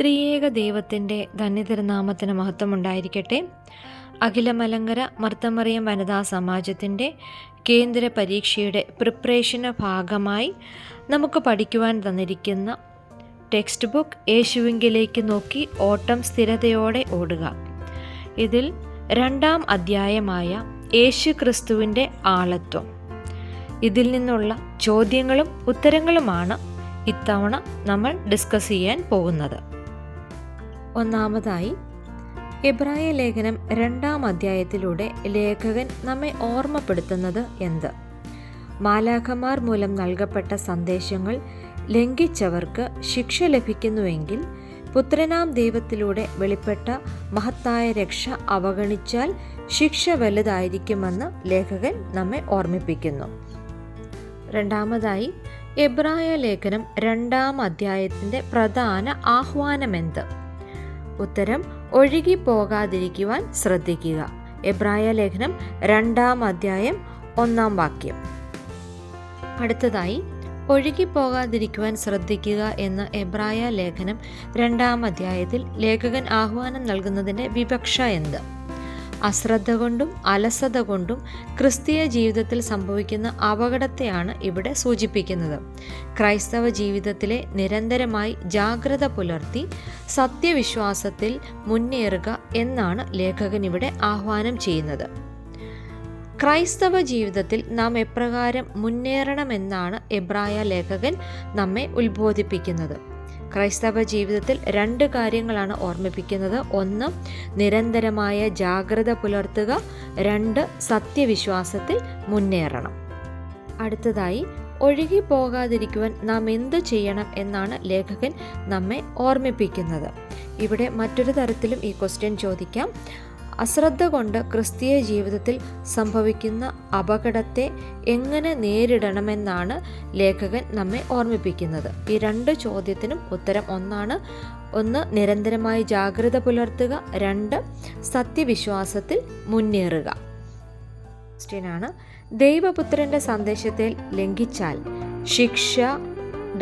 ത്രിയേക ദൈവത്തിന്റെ ധന്യതിരുനാമത്തിന് മഹത്വമുണ്ടായിരിക്കട്ടെ. അഖിലമലങ്കര മർത്തമറിയം വനിതാ സമാജത്തിന്റെ കേന്ദ്ര പരീക്ഷയുടെ പ്രിപ്പറേഷന് ഭാഗമായി നമുക്ക് പഠിക്കുവാൻ തന്നിരിക്കുന്ന ടെക്സ്റ്റ് ബുക്ക് യേശുവിങ്കിലേക്ക് നോക്കി ഓട്ടം സ്ഥിരതയോടെ ഓടുക. ഇതിൽ രണ്ടാം അധ്യായമായ യേശു ക്രിസ്തുവിന്റെ ആളത്വം. ഇതിൽ നിന്നുള്ള ചോദ്യങ്ങളും ഉത്തരങ്ങളുമാണ് ഇത്തവണ നമ്മൾ ഡിസ്കസ് ചെയ്യാൻ പോകുന്നത്. ഒന്നാമതായി എബ്രായ ലേഖനം രണ്ടാം അധ്യായത്തിലൂടെ ലേഖകൻ നമ്മെ ഓർമ്മപ്പെടുത്തുന്നത് എന്ത്? മാലാഖമാർ മൂലം നൽകപ്പെട്ട സന്ദേശങ്ങൾ ലംഘിച്ചവർക്ക് ശിക്ഷ ലഭിക്കുന്നുവെങ്കിൽ പുത്രനാം ദൈവത്തിലൂടെ വെളിപ്പെട്ട മഹത്തായ രക്ഷ അവഗണിച്ചാൽ ശിക്ഷ വലുതായിരിക്കുമെന്ന് ലേഖകൻ നമ്മെ ഓർമ്മിപ്പിക്കുന്നു. രണ്ടാമതായി എബ്രായ ലേഖനം രണ്ടാം അധ്യായത്തിന്റെ പ്രധാന ആഹ്വാനമെന്ത്? ഉത്തരം ഒഴുകി പോകാതിരിക്കുവാൻ ശ്രദ്ധിക്കുക. എബ്രായ ലേഖനം രണ്ടാം അധ്യായം ഒന്നാം വാക്യം. അടുത്തതായി ഒഴുകി പോകാതിരിക്കുവാൻ ശ്രദ്ധിക്കുക എന്ന എബ്രായ ലേഖനം രണ്ടാം അധ്യായത്തിൽ ലേഖകൻ ആഹ്വാനം നൽകുന്നതിന്റെ വിവക്ഷ എന്ത്? അശ്രദ്ധ കൊണ്ടും അലസത കൊണ്ടും ക്രിസ്തീയ ജീവിതത്തിൽ സംഭവിക്കുന്ന അപകടത്തെയാണ് ഇവിടെ സൂചിപ്പിക്കുന്നത്. ക്രൈസ്തവ ജീവിതത്തിലെ നിരന്തരമായി ജാഗ്രത പുലർത്തി സത്യവിശ്വാസത്തിൽ മുന്നേറുക എന്നാണ് ലേഖകൻ ഇവിടെ ആഹ്വാനം ചെയ്യുന്നത്. ക്രൈസ്തവ ജീവിതത്തിൽ നാം എപ്രകാരം മുന്നേറണമെന്നാണ് എബ്രായ ലേഖകൻ നമ്മെ ഉത്ബോധിപ്പിക്കുന്നത്. ക്രൈസ്തവ ജീവിതത്തിൽ രണ്ട് കാര്യങ്ങളാണ് ഓർമ്മിപ്പിക്കുന്നത്. ഒന്ന് നിരന്തരമായ ജാഗ്രത പുലർത്തുക. രണ്ട് സത്യവിശ്വാസത്തിൽ മുന്നേറണം. അടുത്തതായി ഒഴുകി പോകാതിരിക്കുവാൻ നാം എന്ത് ചെയ്യണം എന്നാണ് ലേഖകൻ നമ്മെ ഓർമ്മിപ്പിക്കുന്നത്. ഇവിടെ മറ്റൊരു തരത്തിലും ഈ ക്വസ്റ്റ്യൻ ചോദിക്കാം. അശ്രദ്ധ കൊണ്ട് ക്രിസ്തീയ ജീവിതത്തിൽ സംഭവിക്കുന്ന അപകടത്തെ എങ്ങനെ നേരിടണമെന്നാണ് ലേഖകൻ നമ്മെ ഓർമ്മിപ്പിക്കുന്നത്. ഈ രണ്ട് ചോദ്യത്തിനും ഉത്തരം ഒന്നാണ്. ഒന്ന് നിരന്തരമായി ജാഗ്രത പുലർത്തുക. രണ്ട് സത്യവിശ്വാസത്തിൽ മുന്നേറുക. ക്വസ്റ്റ്യനാണ് ദൈവപുത്രന്റെ സന്ദേശത്തെ ലംഘിച്ചാൽ ശിക്ഷ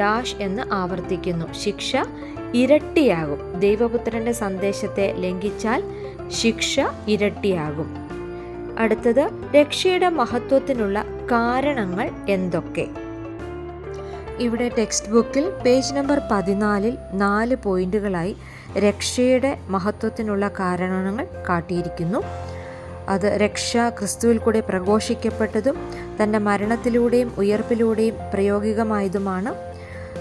ഡാഷ് എന്ന് ആവർത്തിക്കുന്നു. ശിക്ഷ ഇരട്ടിയാകും. ദൈവപുത്രന്റെ സന്ദേശത്തെ ലംഘിച്ചാൽ ശിക്ഷ ഇരട്ടിയാകും. അടുത്തത് രക്ഷയുടെ മഹത്വത്തിനുള്ള കാരണങ്ങൾ എന്തൊക്കെ? ഇവിടെ ടെക്സ്റ്റ് ബുക്കിൽ പേജ് നമ്പർ പതിനാലിൽ നാല് പോയിന്റുകളായി രക്ഷയുടെ മഹത്വത്തിനുള്ള കാരണങ്ങൾ കാട്ടിയിരിക്കുന്നു. അത് രക്ഷ ക്രിസ്തുവിൽ കൂടെ പ്രഘോഷിക്കപ്പെട്ടതും തന്റെ മരണത്തിലൂടെയും ഉയർപ്പിലൂടെയും പ്രയോഗികമായതുമാണ്.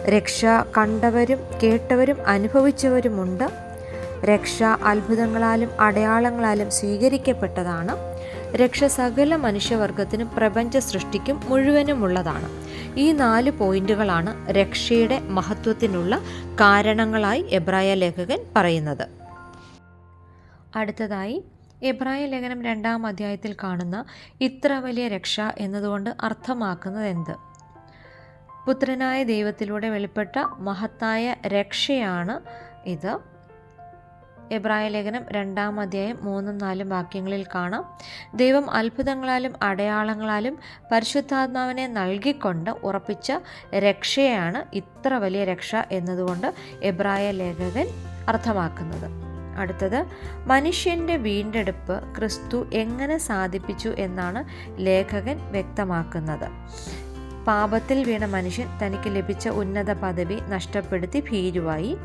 രക്ഷ കണ്ടവരും കേട്ടവരും അനുഭവിച്ചവരുമുണ്ട്. രക്ഷ അത്ഭുതങ്ങളാലും അടയാളങ്ങളാലും സ്വീകരിക്കപ്പെട്ടതാണ്. രക്ഷ സകല മനുഷ്യവർഗത്തിനും പ്രപഞ്ച സൃഷ്ടിക്കും മുഴുവനുമുള്ളതാണ്. ഈ നാല് പോയിന്റുകളാണ് രക്ഷയുടെ മഹത്വത്തിനുള്ള കാരണങ്ങളായി എബ്രായ ലേഖകൻ പറയുന്നത്. അടുത്തതായി എബ്രായ ലേഖനം രണ്ടാം അധ്യായത്തിൽ കാണുന്ന ഇത്ര വലിയ രക്ഷ എന്നതുകൊണ്ട് അർത്ഥമാക്കുന്നത് എന്ത് പുത്രനായ ദൈവത്തിലൂടെ വെളിപ്പെട്ട മഹത്തായ രക്ഷയാണ് ഇത്. എബ്രായ ലേഖനം രണ്ടാം അധ്യായം മൂന്നും നാലും വാക്യങ്ങളിൽ കാണാം. ദൈവം അത്ഭുതങ്ങളാലും അടയാളങ്ങളാലും പരിശുദ്ധാത്മാവിനെ നൽകിക്കൊണ്ട് ഉറപ്പിച്ച രക്ഷയാണ് ഇത്ര വലിയ രക്ഷ എന്നതുകൊണ്ട് എബ്രായ ലേഖകൻ അർത്ഥമാക്കുന്നത്. അടുത്തത് മനുഷ്യന്റെ വീണ്ടെടുപ്പ് ക്രിസ്തു എങ്ങനെ സാധിപ്പിച്ചു എന്നാണ് ലേഖകൻ വ്യക്തമാക്കുന്നത്. പാപത്തിൽ വീണ മനുഷ്യൻ തനിക്ക് ലഭിച്ച ഉന്നത പദവി നഷ്ടപ്പെടുത്തി ഭീരുവായി.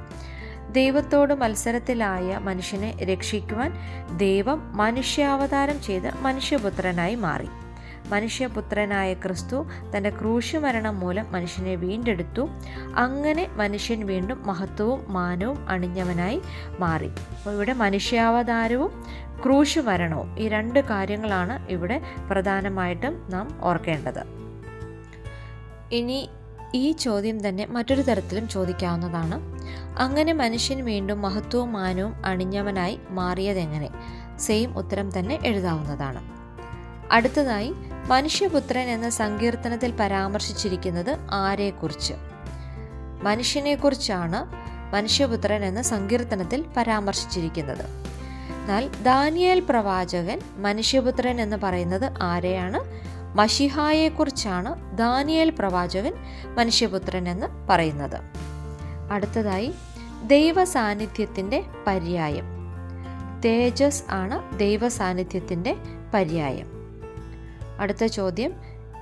ദൈവത്തോട് മത്സരത്തിലായ മനുഷ്യനെ രക്ഷിക്കുവാൻ ദൈവം മനുഷ്യാവതാരം ചെയ്ത് മനുഷ്യപുത്രനായി മാറി. മനുഷ്യപുത്രനായ ക്രിസ്തു തന്റെ ക്രൂശുമരണം മൂലം മനുഷ്യനെ വീണ്ടെടുത്തു. അങ്ങനെ മനുഷ്യൻ വീണ്ടും മഹത്വവും മാനവും അണിഞ്ഞവനായി മാറി. അപ്പോൾ ഇവിടെ മനുഷ്യാവതാരവും ക്രൂശുമരണവും ഈ രണ്ട് കാര്യങ്ങളാണ് ഇവിടെ പ്രധാനമായിട്ടും നാം ഓർക്കേണ്ടത്. ഇനി ഈ ചോദ്യം തന്നെ മറ്റൊരു തരത്തിലും ചോദിക്കാവുന്നതാണ്. അങ്ങനെ മനുഷ്യൻ വീണ്ടും മഹത്വവും മാനവും അണിഞ്ഞവനായി മാറിയതെങ്ങനെ സെയിം ഉത്തരം തന്നെ എഴുതാവുന്നതാണ്. അടുത്തതായി മനുഷ്യപുത്രൻ എന്ന സങ്കീർത്തനത്തിൽ പരാമർശിച്ചിരിക്കുന്നത് ആരെക്കുറിച്ച്? മനുഷ്യനെക്കുറിച്ചാണ് മനുഷ്യപുത്രൻ എന്ന സങ്കീർത്തനത്തിൽ പരാമർശിച്ചിരിക്കുന്നത്. എന്നാൽ ദാനിയേൽ പ്രവാചകൻ മനുഷ്യപുത്രൻ എന്ന് പറയുന്നത് ആരെയാണ്? മഷിഹായെക്കുറിച്ചാണ് ദാനിയേൽ പ്രവാചകൻ മനുഷ്യപുത്രൻ എന്ന് പറയുന്നത്. അടുത്തതായി ദൈവ സാന്നിധ്യത്തിന്റെ പര്യായം. തേജസ് ആണ് ദൈവ സാന്നിധ്യത്തിന്റെ പര്യായം. അടുത്ത ചോദ്യം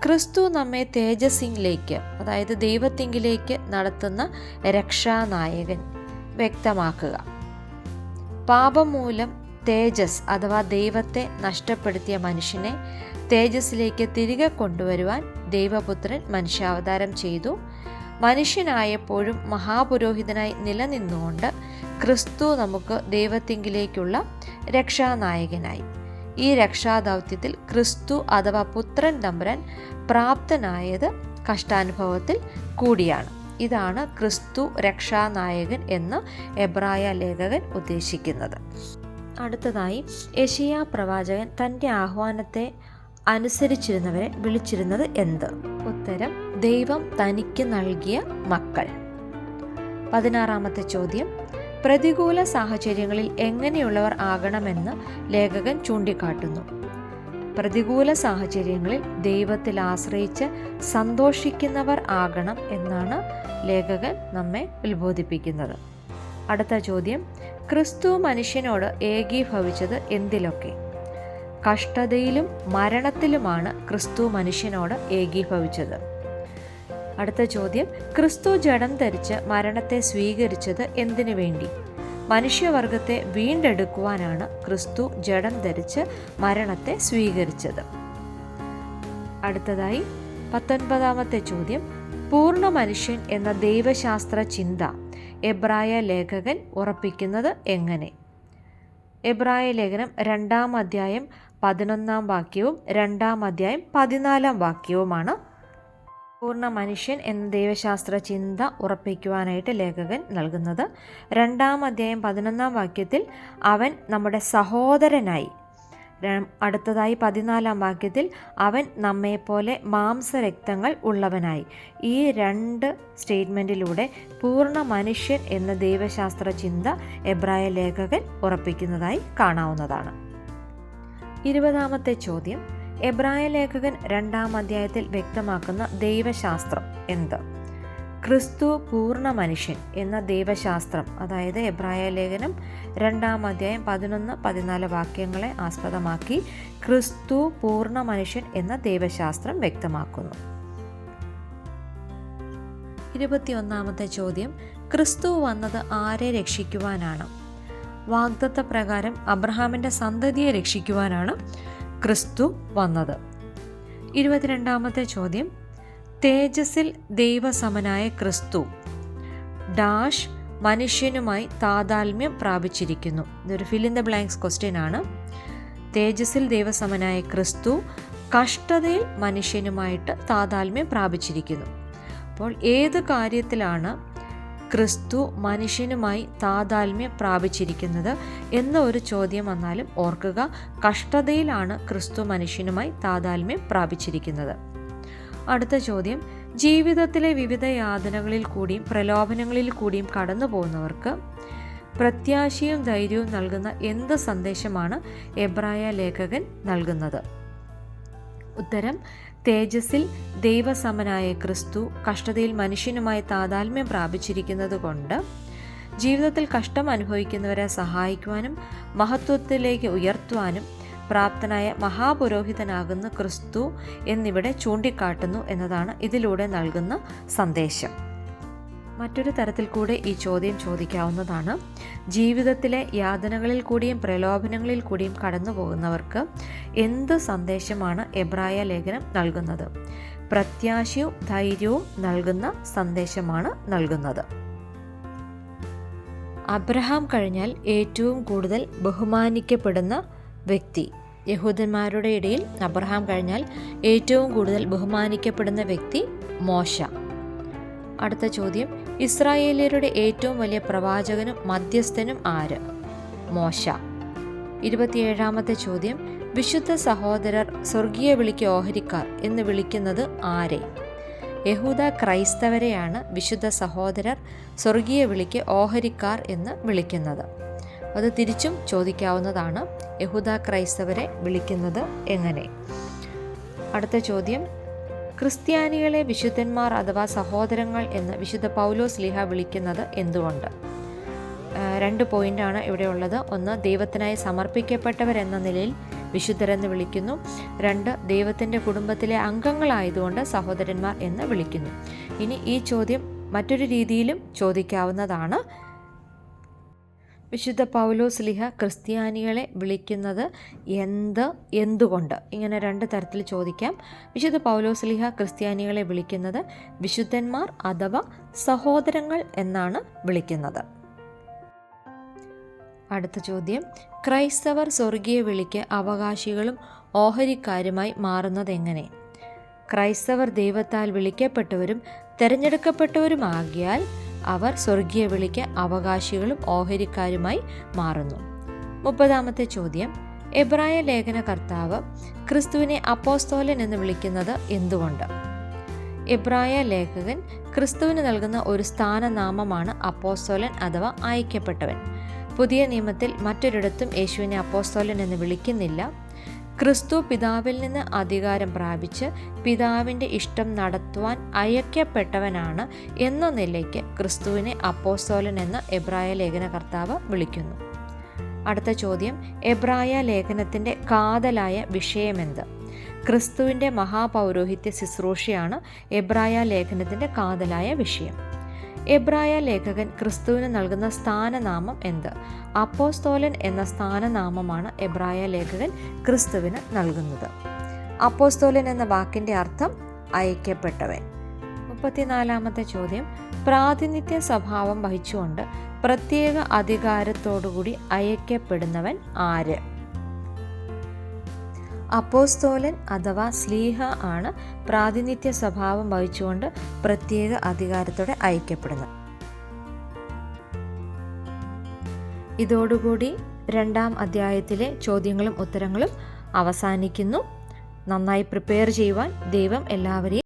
ക്രിസ്തു നമ്മെ തേജസ്സിംഗിലേക്ക് അതായത് ദൈവത്തിങ്കിലേക്ക് നടത്തുന്ന രക്ഷാനായകൻ വ്യക്തമാക്കുക. പാപം മൂലം തേജസ് അഥവാ ദൈവത്തെ നഷ്ടപ്പെടുത്തിയ മനുഷ്യനെ തേജസ്സിലേക്ക് തിരികെ കൊണ്ടുവരുവാൻ ദൈവപുത്രൻ മനുഷ്യാവതാരം ചെയ്തു. മനുഷ്യനായപ്പോഴും മഹാപുരോഹിതനായി നിലനിന്നുകൊണ്ട് ക്രിസ്തു നമുക്ക് ദൈവത്തിങ്കിലേക്കുള്ള രക്ഷാനായകനായി. ഈ രക്ഷാദൗത്യത്തിൽ ക്രിസ്തു അഥവാ പുത്രൻ തമ്പുരാൻ പ്രാപ്തനായത് കഷ്ടാനുഭവത്തിൽ കൂടിയാണ്. ഇതാണ് ക്രിസ്തു രക്ഷാനായകൻ എന്ന് എബ്രായ ലേഖകൻ ഉദ്ദേശിക്കുന്നത്. അടുത്തതായി യഷിയ പ്രവാചകൻ തന്റെ ആഹ്വാനത്തെ അനുസരിച്ചിരുന്നവരെ വിളിച്ചിരുന്നത് എന്ത്? ഉത്തരം ദൈവം തനിക്ക് നൽകിയ മക്കൾ. പതിനാറാമത്തെ ചോദ്യം പ്രതികൂല സാഹചര്യങ്ങളിൽ എങ്ങനെയുള്ളവർ ആകണമെന്ന് ലേഖകൻ ചൂണ്ടിക്കാട്ടുന്നു. പ്രതികൂല സാഹചര്യങ്ങളിൽ ദൈവത്തിൽ ആശ്രയിച്ച് സന്തോഷിക്കുന്നവർ ആകണം എന്നാണ് ലേഖകൻ നമ്മെ ഉത്ബോധിപ്പിക്കുന്നത്. അടുത്ത ചോദ്യം. ക്രിസ്തു മനുഷ്യനോട് ഏകീഭവിച്ചത് എന്തിലൊക്കെ? കഷ്ടതയിലും മരണത്തിലുമാണ് ക്രിസ്തു മനുഷ്യനോട് ഏകീഭവിച്ചത്. അടുത്ത ചോദ്യം. ക്രിസ്തു ജഡം ധരിച്ച് മരണത്തെ സ്വീകരിച്ചത് എന്തിനു വേണ്ടി? മനുഷ്യവർഗത്തെ വീണ്ടെടുക്കുവാനാണ് ക്രിസ്തു ജഡം ധരിച്ച് മരണത്തെ സ്വീകരിച്ചത്. അടുത്തതായി പത്തൊൻപതാമത്തെ ചോദ്യം. പൂർണ മനുഷ്യൻ എന്ന ദൈവശാസ്ത്ര ചിന്ത എബ്രായ ലേഖകൻ ഉറപ്പിക്കുന്നത് എങ്ങനെ? എബ്രായ ലേഖനം രണ്ടാം അധ്യായം പതിനൊന്നാം വാക്യവും രണ്ടാം അധ്യായം പതിനാലാം വാക്യവുമാണ്. പൂർണ മനുഷ്യൻ എന്ന ദൈവശാസ്ത്ര ചിന്ത ഉറപ്പിക്കുവാനായിട്ട് ലേഖകൻ നൽകുന്നത്. രണ്ടാം അധ്യായം പതിനൊന്നാം വാക്യത്തിൽ അവൻ നമ്മുടെ സഹോദരനായി അടുത്തതായി പതിനാലാം വാക്യത്തിൽ അവൻ നമ്മെപ്പോലെ മാംസരക്തങ്ങൾ ഉള്ളവനായി. ഈ രണ്ട് സ്റ്റേറ്റ്മെന്റിലൂടെ പൂർണ മനുഷ്യൻ എന്ന ദൈവശാസ്ത്ര ചിന്ത എബ്രായ ലേഖകൻ ഉറപ്പിക്കുന്നതായി കാണാവുന്നതാണ്. ഇരുപതാമത്തെ ചോദ്യം എബ്രായ ലേഖകൻ രണ്ടാം അധ്യായത്തിൽ വ്യക്തമാക്കുന്ന ദൈവശാസ്ത്രം എന്ത്? ക്രിസ്തു പൂർണ മനുഷ്യൻ എന്ന ദൈവശാസ്ത്രം അതായത് എബ്രായ ലേഖനം രണ്ടാം അധ്യായം പതിനൊന്ന് പതിനാല് വാക്യങ്ങളെ ആസ്പദമാക്കി ക്രിസ്തു പൂർണ മനുഷ്യൻ എന്ന ദൈവശാസ്ത്രം വ്യക്തമാക്കുന്നു. ഇരുപത്തിയൊന്നാമത്തെ ചോദ്യം ക്രിസ്തു വന്നത് ആരെ രക്ഷിക്കുവാനാണ്? വാഗ്ദത്ത പ്രകാരം അബ്രഹാമിന്റെ സന്തതിയെ രക്ഷിക്കുവാനാണ് ക്രിസ്തു വന്നത്. ഇരുപത്തിരണ്ടാമത്തെ ചോദ്യം തേജസ്സിൽ ദൈവസമനായ ക്രിസ്തു. ഡാഷ് മനുഷ്യനുമായി താതാത്മ്യം പ്രാപിച്ചിരിക്കുന്നു. ഇതൊരു fill in the blanks question ആണ്. തേജസ്സിൽ ദൈവസമനായ ക്രിസ്തു കഷ്ടതയിൽ മനുഷ്യനുമായിട്ട് താതാത്മ്യം പ്രാപിച്ചിരിക്കുന്നു. അപ്പോൾ ഏത് കാര്യത്തിലാണ് ക്രിസ്തു മനുഷ്യനുമായി താതാത്മ്യം പ്രാപിച്ചിരിക്കുന്നത് എന്ന ഒരു ചോദ്യം വന്നാലും ഓർക്കുക കഷ്ടതയിലാണ് ക്രിസ്തു മനുഷ്യനുമായി താതാത്മ്യം പ്രാപിച്ചിരിക്കുന്നത്. അടുത്ത ചോദ്യം. ജീവിതത്തിലെ വിവിധ യാതനകളിൽ കൂടിയും പ്രലോഭനങ്ങളിൽ കൂടിയും കടന്നു പോകുന്നവർക്ക് പ്രത്യാശയും ധൈര്യവും നൽകുന്ന എന്ത് സന്ദേശമാണ് എബ്രായ ലേഖകൻ നൽകുന്നത്? ഉത്തരം. തേജസ്സിൽ ദൈവസമനായ ക്രിസ്തു കഷ്ടതയിൽ മനുഷ്യനുമായി താതാത്മ്യം പ്രാപിച്ചിരിക്കുന്നത് കൊണ്ട് ജീവിതത്തിൽ കഷ്ടം അനുഭവിക്കുന്നവരെ സഹായിക്കുവാനും മഹത്വത്തിലേക്ക് ഉയർത്തുവാനും പ്രാപ്തനായ മഹാപുരോഹിതനാകുന്ന ക്രിസ്തു എന്നിവിടെ ചൂണ്ടിക്കാട്ടുന്നു എന്നതാണ് ഇതിലൂടെ നൽകുന്ന സന്ദേശം. മറ്റൊരു തരത്തിൽ കൂടെ ഈ ചോദ്യം ചോദിക്കാവുന്നതാണ്. ജീവിതത്തിലെ യാതനകളിൽ കൂടിയും പ്രലോഭനങ്ങളിൽ കൂടിയും കടന്നു പോകുന്നവർക്ക് എന്ത് സന്ദേശമാണ് എബ്രായ ലേഖനം നൽകുന്നത്? പ്രത്യാശയും ധൈര്യവും നൽകുന്ന സന്ദേശമാണ് നൽകുന്നത്. അബ്രഹാം കഴിഞ്ഞാൽ ഏറ്റവും കൂടുതൽ ബഹുമാനിക്കപ്പെടുന്ന വ്യക്തി. യഹൂദന്മാരുടെ ഇടയിൽ അബ്രഹാം കഴിഞ്ഞാൽ ഏറ്റവും കൂടുതൽ ബഹുമാനിക്കപ്പെടുന്ന വ്യക്തി മോശ. അടുത്ത ചോദ്യം ഇസ്രായേലിയരുടെ ഏറ്റവും വലിയ പ്രവാചകനും മധ്യസ്ഥനും ആര്? മോശ. ഇരുപത്തിയേഴാമത്തെ ചോദ്യം വിശുദ്ധ സഹോദരർ സ്വർഗീയ വിളിക്ക് ഓഹരിക്കാർ എന്ന് വിളിക്കുന്നത് ആരെ? യഹൂദ ക്രൈസ്തവരെയാണ് വിശുദ്ധ സഹോദരർ സ്വർഗീയ വിളിക്ക് ഓഹരിക്കാർ എന്ന് വിളിക്കുന്നത്. അത് തിരിച്ചും ചോദിക്കാവുന്നതാണ്. യഹൂദ ക്രൈസ്തവരെ വിളിക്കുന്നത് എങ്ങനെ? അടുത്ത ചോദ്യം. ക്രിസ്ത്യാനികളെ വിശുദ്ധന്മാർ അഥവാ സഹോദരങ്ങൾ എന്ന് വിശുദ്ധ പൗലോസ് ലിഹ വിളിക്കുന്നത് എന്തുകൊണ്ട്? രണ്ട് പോയിന്റാണ് ഇവിടെ ഉള്ളത്. ഒന്ന് ദൈവത്തിനായി സമർപ്പിക്കപ്പെട്ടവരെന്ന നിലയിൽ വിശുദ്ധരെന്ന് വിളിക്കുന്നു. രണ്ട് ദൈവത്തിന്റെ കുടുംബത്തിലെ അംഗങ്ങളായതുകൊണ്ട് സഹോദരന്മാർ എന്ന് വിളിക്കുന്നു. ഇനി ഈ ചോദ്യം മറ്റൊരു രീതിയിലും ചോദിക്കാവുന്നതാണ്. വിശുദ്ധ പൗലോസ് ലിഹ ക്രിസ്ത്യാനികളെ വിളിക്കുന്നത് എന്ത് എന്തുകൊണ്ട്? ഇങ്ങനെ രണ്ട് തരത്തിൽ ചോദിക്കാം. വിശുദ്ധ പൗലോസ് ലിഹ ക്രിസ്ത്യാനികളെ വിളിക്കുന്നത് വിശുദ്ധന്മാർ അഥവാ സഹോദരങ്ങൾ എന്നാണ് വിളിക്കുന്നത്. അടുത്ത ചോദ്യം. ക്രൈസ്തവർ സ്വർഗീയ വിളിക്ക് അവകാശികളും ഓഹരിക്കാരുമായി മാറുന്നത് എങ്ങനെ? ക്രൈസ്തവർ ദൈവത്താൽ വിളിക്കപ്പെട്ടവരും തിരഞ്ഞെടുക്കപ്പെട്ടവരുമാകിയാൽ അവർ സ്വർഗീയ വിളിക്ക് അവകാശികളും ഓഹരിക്കാരുമായി മാറുന്നു. മുപ്പതാമത്തെ ചോദ്യം. എബ്രായ ലേഖന കർത്താവ് ക്രിസ്തുവിനെ അപ്പോസ്തോലൻ എന്ന് വിളിക്കുന്നത് എന്തുകൊണ്ട്? എബ്രായ ലേഖകൻ ക്രിസ്തുവിന് നൽകുന്ന ഒരു സ്ഥാനനാമമാണ് അപ്പോസ്തോലൻ അഥവാ അയക്കപ്പെട്ടവൻ പുതിയ നിയമത്തിൽ മറ്റൊരിടത്തും യേശുവിനെ അപ്പോസ്തോലൻ എന്ന് വിളിക്കുന്നില്ല. ക്രിസ്തു പിതാവിൽ നിന്ന് അധികാരം പ്രാപിച്ച് പിതാവിന്റെ ഇഷ്ടം നടത്തുവാൻ അയക്കപ്പെട്ടവനാണ് എന്ന നിലയ്ക്ക് ക്രിസ്തുവിനെ അപ്പോസ്തോലൻ എന്ന് എബ്രായ ലേഖന കർത്താവ് വിളിക്കുന്നു. അടുത്ത ചോദ്യം എബ്രായ ലേഖനത്തിന്റെ കാതലായ വിഷയമെന്ത്? ക്രിസ്തുവിന്റെ മഹാപൗരോഹിത്യ ശുശ്രൂഷയാണ് എബ്രായ ലേഖനത്തിന്റെ കാതലായ വിഷയം. എബ്രായ ലേഖകൻ ക്രിസ്തുവിന് നൽകുന്ന സ്ഥാനനാമം എന്ത്? അപ്പോസ്തോലൻ എന്ന സ്ഥാനനാമമാണ് എബ്രായ ലേഖകൻ ക്രിസ്തുവിന് നൽകുന്നത്. അപ്പോസ്തോലൻ എന്ന വാക്കിന്റെ അർത്ഥം അയക്കപ്പെട്ടവൻ മുപ്പത്തിനാലാമത്തെ ചോദ്യം. പ്രാതിനിധ്യ സ്വഭാവം വഹിച്ചുകൊണ്ട് പ്രത്യേക അധികാരത്തോടുകൂടി അയക്കപ്പെടുന്നവൻ ആര്? അപ്പോസ്തോലൻ അഥവാ സ്ലീഹ ആണ് പ്രാതിനിധ്യ സ്വഭാവം വഹിച്ചുകൊണ്ട് പ്രത്യേക അധികാരത്തോടെ അയക്കപ്പെടുന്നത്. ഇതോടുകൂടി രണ്ടാം അധ്യായത്തിലെ ചോദ്യങ്ങളും ഉത്തരങ്ങളും അവസാനിക്കുന്നു. നന്നായി പ്രിപ്പയർ ചെയ്യുവാൻ ദൈവം എല്ലാവരെയും